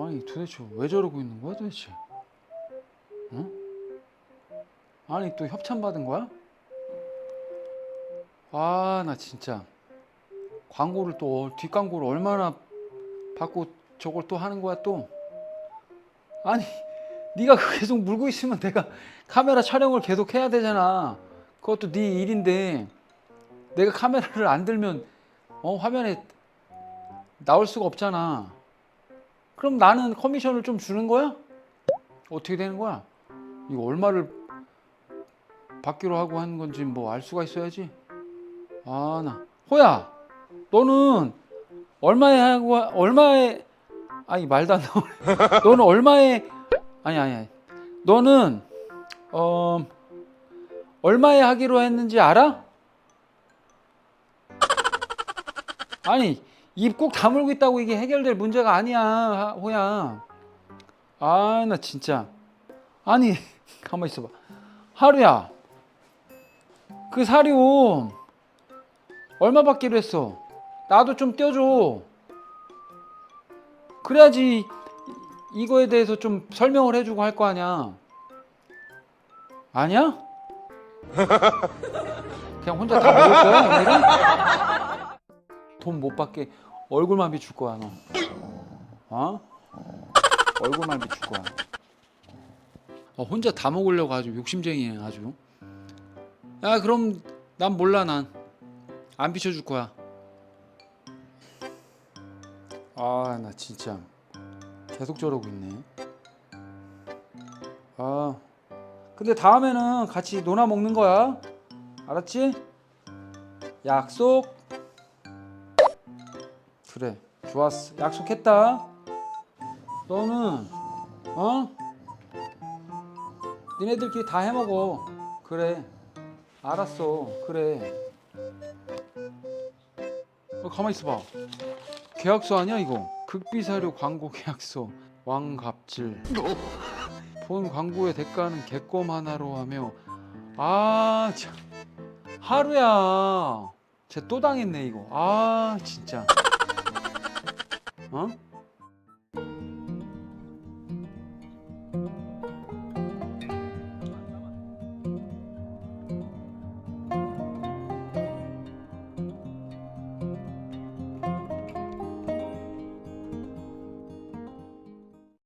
아니 도대체 왜 저러고 있는 거야 도대체? 응? 아니 또 협찬 받은 거야? 아 나 진짜 광고를 또 뒷광고를 얼마나 받고 저걸 또 하는 거야 또? 아니 네가 계속 물고 있으면 내가 카메라 촬영을 계속 해야 되잖아. 그것도 네 일인데 내가 카메라를 안 들면 어 화면에 나올 수가 없잖아. 그럼 나는 커미션을 좀 주는 거야? 어떻게 되는 거야? 이거 얼마를 받기로 하고 하는 건지 뭐 알 수가 있어야지. 아, 나. 호야, 너는 얼마에 하고, 얼마에, 아니, 말도 안 나오네. 너는 얼마에, 아니, 아니, 아니. 너는, 어, 얼마에 하기로 했는지 알아? 아니, 입 꼭 다물고 있다고 이게 해결될 문제가 아니야, 하- 호야. 아, 나 진짜. 아니, 가만 있어봐. 하루야, 그 사료 얼마 받기로 했어? 나도 좀 떼어줘. 그래야지 이- 이거에 대해서 좀 설명을 해주고 할 거 아니야. 아니야? 그냥 혼자 다 먹을 거야 오늘은? 돈 못 받게 얼굴만 비출 거야 너. 어? 얼굴만 비출 거야. 어, 혼자 다 먹으려고 아주 욕심쟁이야 아주. 야 그럼 난 몰라 난 안 비춰줄 거야. 아 나 진짜 계속 저러고 있네. 아 근데 다음에는 같이 놀아 먹는 거야. 알았지? 약속. 그래 좋았어 약속했다. 너는 어? 니네들끼리 다 해먹어. 그래. 알았어. 그래. 어, 가만 있어봐. 계약서 아니야 이거? 극비사료 광고 계약서. 왕갑질. 본 광고의 대가는 개껌 하나로 하며 아 참. 하루야. 쟤 또 당했네 이거. 아 진짜. 어?